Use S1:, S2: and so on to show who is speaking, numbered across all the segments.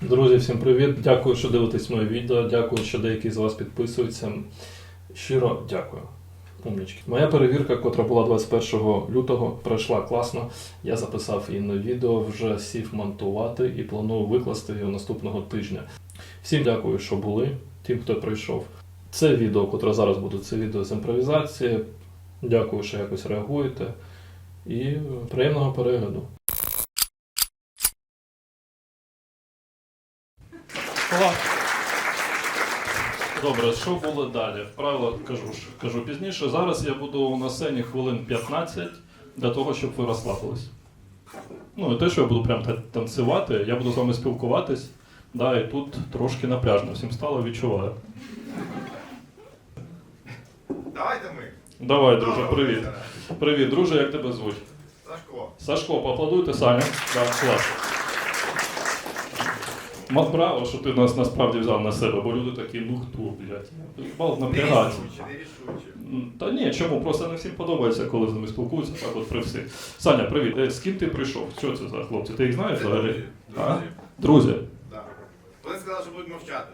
S1: Друзі, всім привіт! Дякую, що дивитесь моє відео. Дякую, що деякі з вас підписуються. Щиро дякую. Умнічки. Моя перевірка, котра була 21 лютого, пройшла класно. Я записав її на відео, вже сів монтувати і планую викласти його наступного тижня. Всім дякую, що були, тим, хто прийшов. Це відео, котре зараз буде, це відео з імпровізації. Дякую, що якось реагуєте. І приємного перегляду. Клас. Добре, що було далі? Правила кажу, кажу пізніше. Зараз я буду на сцені хвилин 15 для того, щоб ви розслабились. Ну, не те, що я буду прям танцювати, я буду з вами спілкуватись. Да, і тут трошки напряжно, всім стало відчуваю.
S2: Давайте ми.
S1: Давай, друже, привіт. Привіт, друже, як тебе звуть?
S2: Сашко.
S1: Сашко, поаплодуйте, Саня. Да, клас. Браво, що ти нас насправді взяв на себе, бо люди такі, ну хто, блядь, бал напрягати. Та ні, чому? Просто не всім подобається, коли з ними спілкуються, так от при всіх. Саня, привіт. Е, З ким ти прийшов? Що це за хлопці? Ти їх знаєш взагалі?
S2: друзі.
S1: А?
S2: Друзі.
S1: Друзі.
S2: Да. Вони сказали, що будуть мовчати.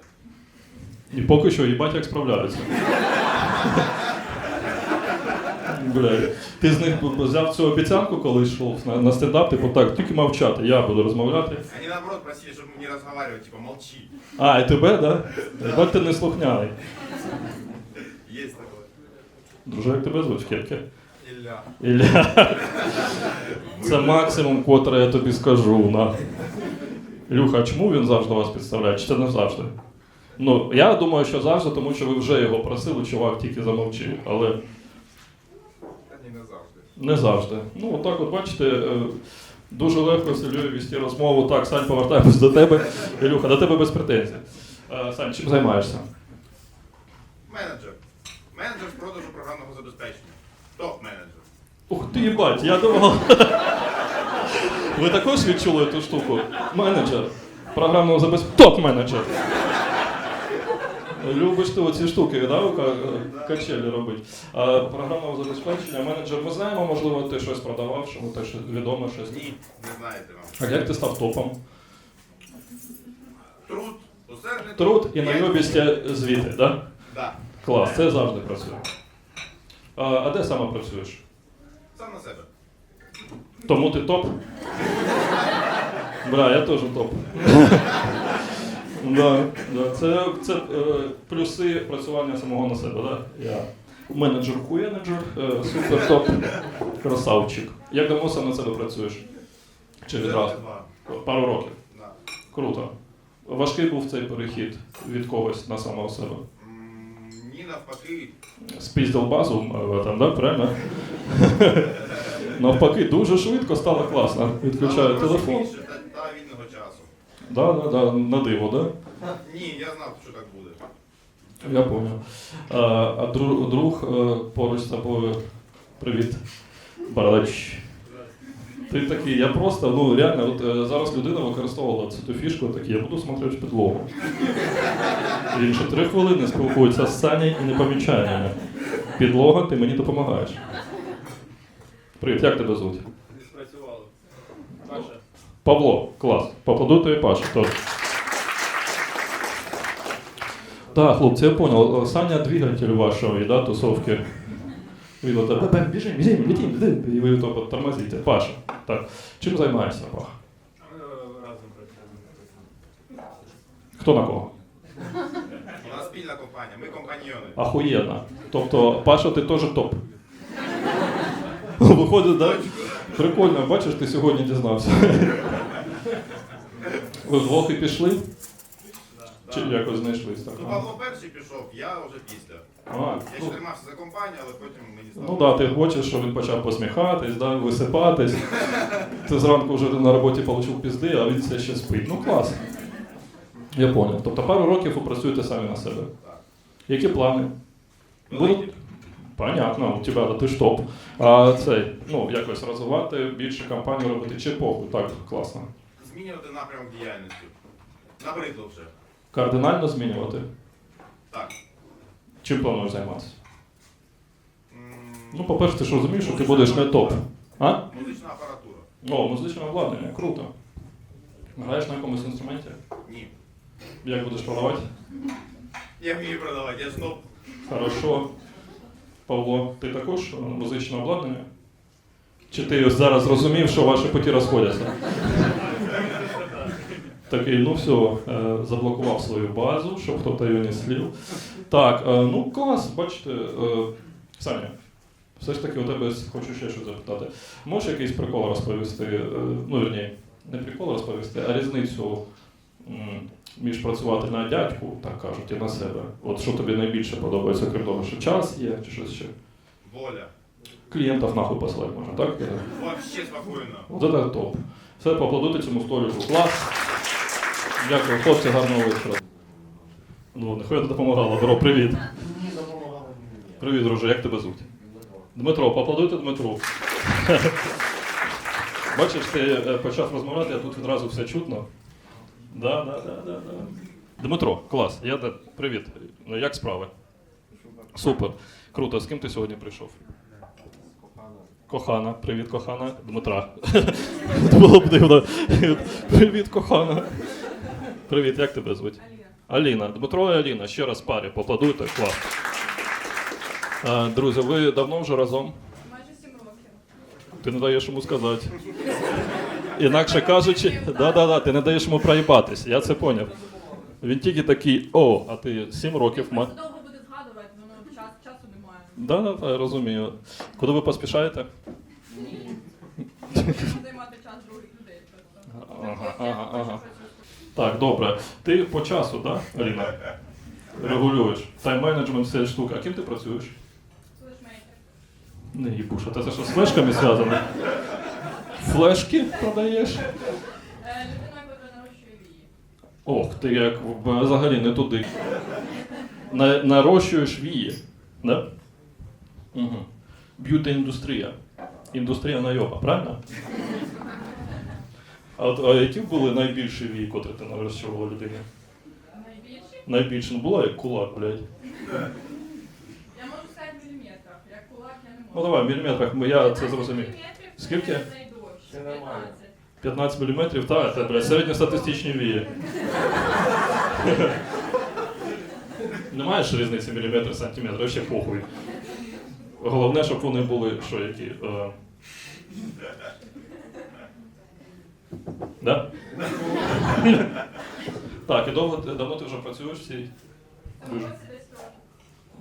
S1: І поки що їбать як справляються. Бля, ти з них взяв цю обіцянку, коли йшов на, на стендап, типу так, тільки мовчати, я буду розмовляти.
S2: Они наоборот просили, чтобы не разговаривать, типа молчи.
S1: А, і тебе, да? Їбать ти не слухняний.
S2: Есть такое.
S1: Друже, як тебе звуть, Кельке?
S2: Ілля.
S1: Ілля. Це максимум, котре я тобі скажу. На. Люха, а чому він завжди вас підставляє? Чи це не завжди? Ну, я думаю, що завжди, тому що ви вже його просили, чувак, тільки замовчи. Але
S2: Та не назавжди.
S1: не завжди. Ну, отак, от бачите, е, дуже легко з Іллею вести розмову. Так, Сань, повертаємось до тебе. Ілюха, до тебе без претензій. Е, Сань, чим займаєшся?
S2: Менеджер. Менеджер з продажу програмного забезпечення. Топ-менеджер.
S1: Ух ти їбать, я думав. Ви також відчули ту штуку? Менеджер. Програмного забезпечення. Топ-менеджер. Любиш ти оці штуки, да, качелі робить. Програмного забезпечення, менеджер, ми знаємо, можливо, ти щось продавав, що те, що відомо щось.
S2: Ні, не знаєте вам.
S1: А як ти став топом?
S2: Труд, усердний
S1: Труд і найобісті звіти, да?
S2: Да.
S1: Клас, це завжди працює. А, а де саме працюєш?
S2: Сам на себе.
S1: Тому ти топ? Бля, я теж топ. да, да. Це, це е, плюси працювання самого на себе, да? Я менеджер хуєнеджер, е, супер топ, красавчик. Як давно сам на себе працюєш? Чи відразу? Пару років. Круто. Важкий був цей перехід від когось на самого себе.
S2: Ні, навпаки.
S1: Спіздив базу е, там, да, правильно? Навпаки, дуже швидко стало класно. Відключаю телефон.
S2: більше Та, та вільного часу.
S1: Да, да, да, на диво, да?
S2: Ні, я знав, що так буде.
S1: Я понял. А, а друг, друг е, поруч з тобою. Привіт. Бородач. Ти такий, я просто, ну реально, от е, зараз людина використовувала цю ту фішку, такий, я буду смотрети в підлогу. Він ще три хвилини спілкується з Сані і не помічає мене. Підлога, ти мені допомагаєш. Привіт, як тебе звуть? Павло, клас. Поаплодуй тобі Паша. Теж. Так, хлопці, я понял. Саня двигатель вашої, да, тусовки. Він от «Бе-бе, біжим, біжим, летим, летим. І ви то тормозите. Паша. Так. Чим займаєшся, Паша?
S3: Е, Разом працюємо.
S1: Хто на кого?
S2: У нас спільна компанія, ми компаньйони.
S1: Ахуєнно. Тобто, Паша, ти теж топ. Виходить, так? Прикольно, бачиш, ти сьогодні дізнався. Ви вдвох і пішли? Чи якось знайшлись так?
S2: Ну, Павло перший пішов, я вже після.
S1: А,
S2: Я
S1: ну,
S2: ще тримався за компанію, але потім мені стало.
S1: Ну так, да, ти хочеш, щоб він почав посміхатись, да, висипатись. Ти зранку вже на роботі отримав пізди, а він все ще спить. Ну клас. Я понял. Тобто пару років ви працюєте самі на себе.
S2: Так.
S1: Які плани?
S2: Великі.
S1: Понятно, у тебе ти ж топ. А цей, ну, якось розвивати, більше кампаній робити чи похуй. Так, класно.
S2: Змінювати напрямок діяльності. Набридло вже.
S1: Кардинально змінювати.
S2: Так.
S1: Чим плануєш займатися? Ну, по-перше, ти ж розумієш, що ти будеш не топ. А?
S2: Музична апаратура.
S1: О, музичне обладнання, круто. Граєш на якомусь інструменті?
S2: Ні.
S1: Як будеш продавати?
S2: Я вмію продавати, я сноб.
S1: Хорошо. Павло, ти також е, музичне обладнання? Чи ти зараз зрозумів, що ваші путі розходяться? Такий, ну все, заблокував свою базу, щоб хто-то її не слів. Так, е, ну клас, бачите, е, Саня, все ж таки у тебе хочу ще щось запитати. Можеш якийсь прикол розповісти? Ну, вірні, не прикол розповісти, а різницю між працювати на дядьку, так кажуть, і на себе. От що тобі найбільше подобається, крім того, що час є, чи щось ще.
S2: Воля.
S1: Клієнтів нахуй посилати можна, так?
S2: Вообще спокійно.
S1: От це топ. Все, поаплодуйте цьому столику. Клас. Дякую, хлопці, гарного вечора. Ну, нехай не допомагало. Бро, привіт. Привіт, друже, як тебе звуть? Дмитро, поаплодуйте Дмитру. Бачиш, ти е, почав розмовляти, а тут відразу все чутно. Да, да, да, да, да. Дмитро, клас. Я де- привіт. Ну, Як справи? Супер. Круто. З ким ти сьогодні прийшов? Кохана, привіт, кохана. Дмитра. Було б дивно. Привіт, кохана. Привіт, як тебе звуть? Аліна. Дмитро і Аліна. Ще раз парі, поплодуйте. Клас. А, друзі, ви давно вже разом?
S4: Майже сім років.
S1: Ти не даєш йому сказати. Інакше кажучи, да-да-да, ти не даєш йому проїбатись, я це поняв. Він тільки такий, о, а ти сім років ма.
S4: Довго буде згадувати, воно час, часу немає.
S1: Да, да, да, розумію. Куди ви поспішаєте?
S4: Треба займати час других людей. просто.
S1: Ага, ага, ага. Так, добре. Ти по часу, да, Аліна? Регулюєш. Тайм-менеджмент, вся штука. А ким ти працюєш?
S4: Флешмейкер.
S1: Не їбуша, це що з флешками зв'язано? Флешки продаєш?
S4: Е, Людина, яка нарощує вії.
S1: Ох, ти як взагалі не туди. На, нарощуєш вії. Да? Угу. Б'юті індустрія. Індустрія найоба, правильно? А, от, а які були найбільші вії, котрі ти нарощувала людині?
S4: Найбільший?
S1: Найбільше ну була як кулак, блядь.
S4: Я можу сказати в міліметрах. Як кулак я не можу.
S1: Ну давай, в міліметрах, я це
S4: 15
S1: зрозумів. Скільки?
S5: Це нормально.
S4: 15.
S1: 15 мм, так, це, блядь, середньостатистичні вії. Немає ж різниці міліметри, сантиметри, ще похуй. Головне, щоб вони були, що які. Е... Да? так, і довго, давно ти вже працюєш в цій?
S4: Це
S1: Дуже.
S4: було десь років.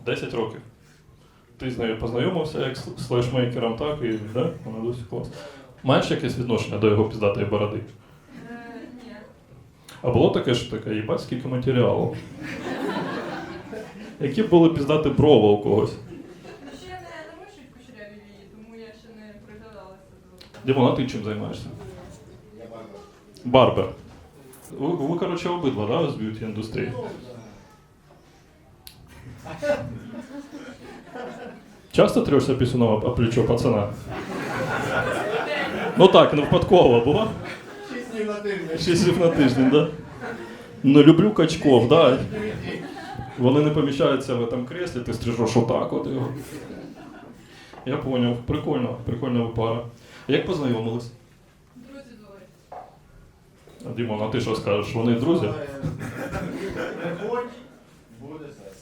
S1: 10 років. Ти з нею познайомився як з слешмейкером, так, і да? вона досі клас. Маєш якесь відношення до його піздатої бороди?
S4: Е, Ні.
S1: А було таке, що таке, їбать, скільки матеріалу. Які були піздати брова у когось.
S4: Ну, ще не, не кучеряві вії, тому я ще не приглядалася до...
S1: Дімон, а ти чим займаєшся?
S5: Я барбар.
S1: Барбер. Ви, ви коротше, обидва, да, з б'юті індустрії? Часто трешся пісюном об плечо пацана? Ну так, не випадково було.
S5: Шість днів на тиждень.
S1: Шість днів на тиждень, да? Ну, люблю качков, да. Вони не поміщаються в этом креслі, ти стрижеш отак от його. Я поняв. Прикольно, прикольна ви пара. Як познайомились?
S4: Друзі двоє.
S1: А, Дімон, а ти що скажеш? Вони друзі?
S5: Приходь, буде секс.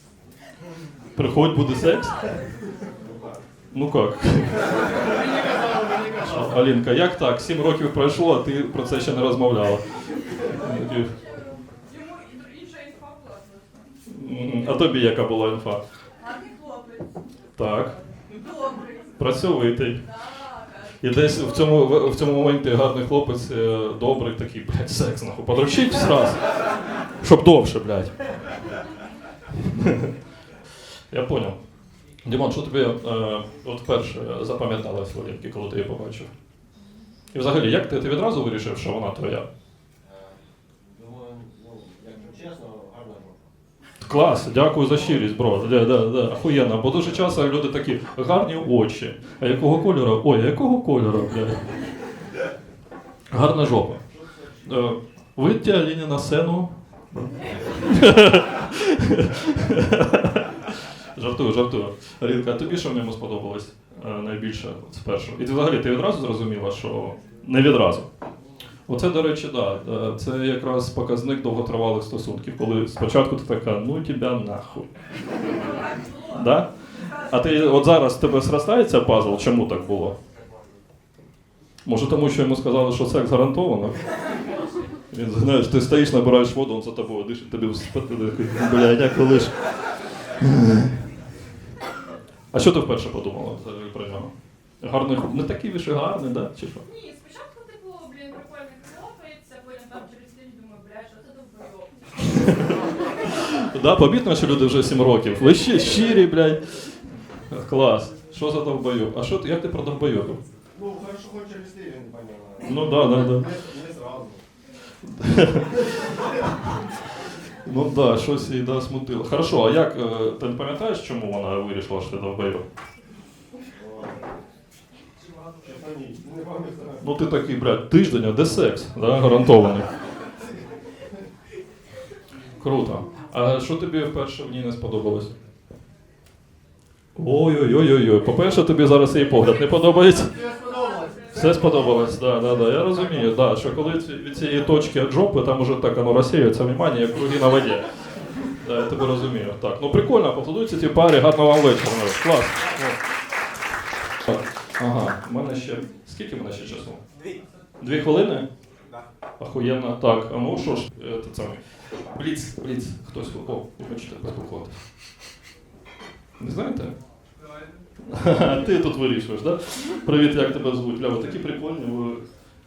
S1: Приходь, буде секс? Ну як?
S5: Мені казали, мені казали.
S1: Алінка, як так? Сім років пройшло, а ти про це ще не розмовляла.
S4: Йому інша інфа була
S1: А тобі яка була інфа?
S4: Гарний хлопець.
S1: Так,
S4: Добрий.
S1: працьовитий. І десь в цьому, в цьому моменті гарний хлопець е, добрий такий, блядь, секс нахуй. Подручить зразу. Щоб довше, блядь. Я поняв. Дімон, що тобі е, от перше запам'яталось в Олінки, коли ти її побачив? І взагалі, як ти, ти відразу вирішив, що вона твоя?
S5: Е, Думаю, ну, якщо чесно, гарна жопа.
S1: Клас, дякую за щирість, бро. Да, да, да, охуєнно. Бо дуже часто люди такі гарні очі. А якого кольору? Ой, а якого кольору, блядь? Гарна жопа. Е, Аліні на сцену. Жартую, жартую. Рінка, а тобі що в ньому сподобалось е, найбільше спершу? І взагалі ти відразу зрозуміла, що не відразу. Оце, до речі, да. е, Це якраз показник довготривалих стосунків, коли спочатку ти така, ну тебе нахуй. Да? А ти от зараз тебе зростається пазл, чому так було? Може тому, що йому сказали, що секс гарантовано? Він знаєш, ти стоїш, набираєш воду, він за тобою дишить, тобі в спину, блядь, як колиш. А що ти вперше подумала взагалі про нього? Гарний, не такий він ще гарний, да? Чи що?
S4: Ні, спочатку типу, блін, прикольно хлопається, потім там через тиждень думаю, бля, що це довбойоб.
S1: Да, помітно, що люди вже 7 років. Ви ще щирі, блядь. Клас. Що за довбойоб? А що ти, як ти про довбойобів?
S5: Ну, хорошо, хоч через тиждень, поняла.
S1: Ну да, да, да.
S5: Не, не зразу.
S1: Ну да, щось її да, смутило. Хорошо, а як е, ти не пам'ятаєш, чому вона вирішила, що ти
S5: пам'ятаю.
S1: Ну ти такий, блядь, тиждень, а де секс? Да, гарантований. Круто. А що тобі вперше в ній не сподобалось? Ой-ой-ой-ой. По-перше, тобі зараз її погляд не подобається. Все сподобалось, да, да, да. Я розумію, да, що коли ці- від цієї точки жопи там уже так воно розсіюється внимання, як круги на воді. Да, я тебе розумію. Так, ну прикольно, поаплодуйте цій парі, гарного вам вечора. Ну, Клас. О. Так, ага, в мене ще. Скільки в мене ще часу?
S2: Дві.
S1: Дві хвилини? Охуєнно. Так, а ну що ж, е, те саме. Бліц, бліц, хтось о, ви хочете поспілкуватися. Не знаєте? Ти тут вирішуєш, так? Да? Привіт, як тебе звуть? Ля, ви такі прикольні. Ви,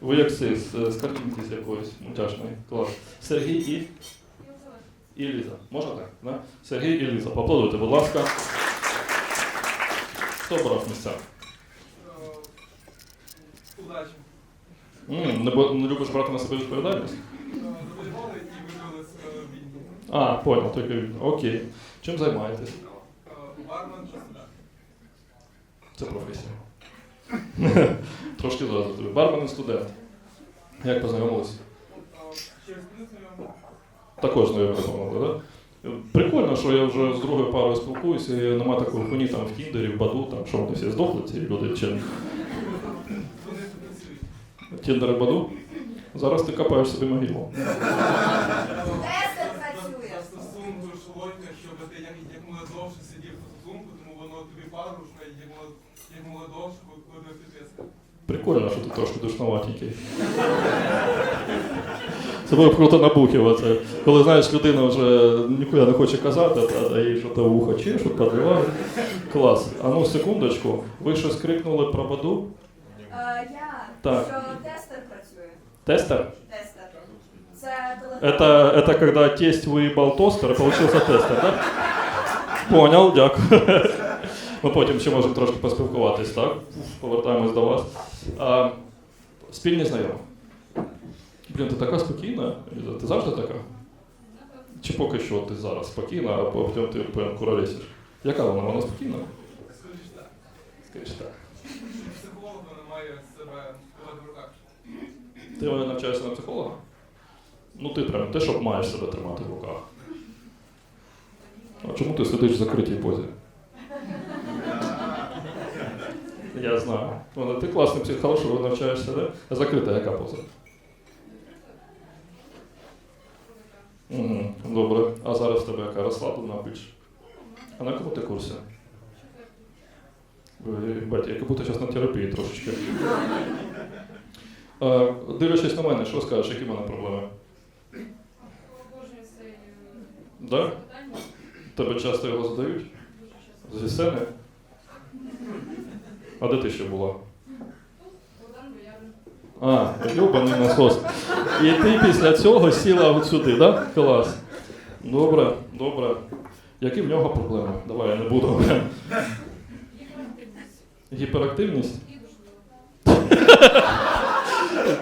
S1: ви як це, з, з картинки з якоїсь мультяшної. Клас. Сергій і, і Ліза. Можна так? Да? Сергій і Ліза. Поаплодуйте, будь ласка. Хто брав місця?
S3: Удачі.
S1: М, не, бо- не любиш брати на себе відповідальність?
S3: І вибрали з війни.
S1: А, понял, тільки. Окей. Чим займаєтесь?
S3: Бармен сюди.
S1: Це професія. Трошки зразу тобі. Бармен студент. Як познайомилися? Також знайомі допомогли, так? Прикольно, що я вже з другою парою спілкуюся, і нема такої хуйні там в Тіндері, в Баду, там що вони всі здохли, ці люди чи. Тіндер і Баду. Зараз ти копаєш собі могилу.
S3: ти як, як можна довше сидів в стосунку, тому воно тобі парушка, і як можна, як можна довше виконувати тести.
S1: Прикольно, що ти трошки душноватенький. Це було б круто набухувати. Коли знаєш, людина вже ніхуя не хоче казати, а- а їй що то вухо чешуть, подливають. Клас. А ну секундочку, ви щось крикнули про баду?
S4: Е, Я,
S1: Так.
S4: що тестер працює.
S1: Тестер?
S4: Тестер. Це телефон.
S1: Это, это когда тесть выебал тостер и получился тестер, да? Понял, дякую. Ми потім ще можемо трошки поспілкуватись, так? Повертаємось до вас. А, спільні знайомі. Блін, ти така спокійна. Ти завжди така? Чи поки що ти зараз спокійна, а потім ти прям куролесиш? Яка вона? Вона спокійна?
S3: Скажіть так.
S1: Скажи так.
S3: Психолог вона має себе в руках.
S1: Ти навчаєшся на психолога? Ну ти прям те, що маєш себе тримати в руках. А чому ти сидиш в закритій позі? Я знаю. Вона, ти класний психолог, що ви навчаєшся, да? А закрита яка поза? Угу, добре. А зараз в тебе яка розслаблена більш? А на якому ти курсі? Ой, Бать, як будто зараз на терапії трошечки. Дивлячись на мене, що скажеш, які в мене проблеми? Да? Тебе часто його задають? Зі сцени? А де ти ще була? А, любаний насос. І ти після цього сіла от сюди, так? Да? Клас. Добре, добре. Які в нього проблеми? Давай, я не буду.
S4: Гіперактивність.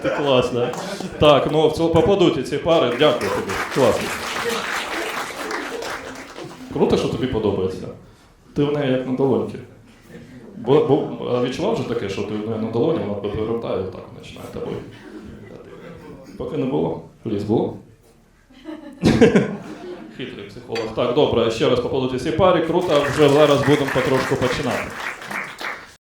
S1: Ти класна. Так, ну поаплодуйте ці пари. Дякую тобі. Класно. Круто, що тобі подобається. Ти в неї як на долоньки. Бо, бо відчував вже таке, що ти в неї на долоні, вона тебе перевертає і так починає тобою. Поки не було. Ліс було. Хитрий психолог. Так, добре, ще раз по поводу цієї парі. Круто, вже зараз будемо потрошку починати.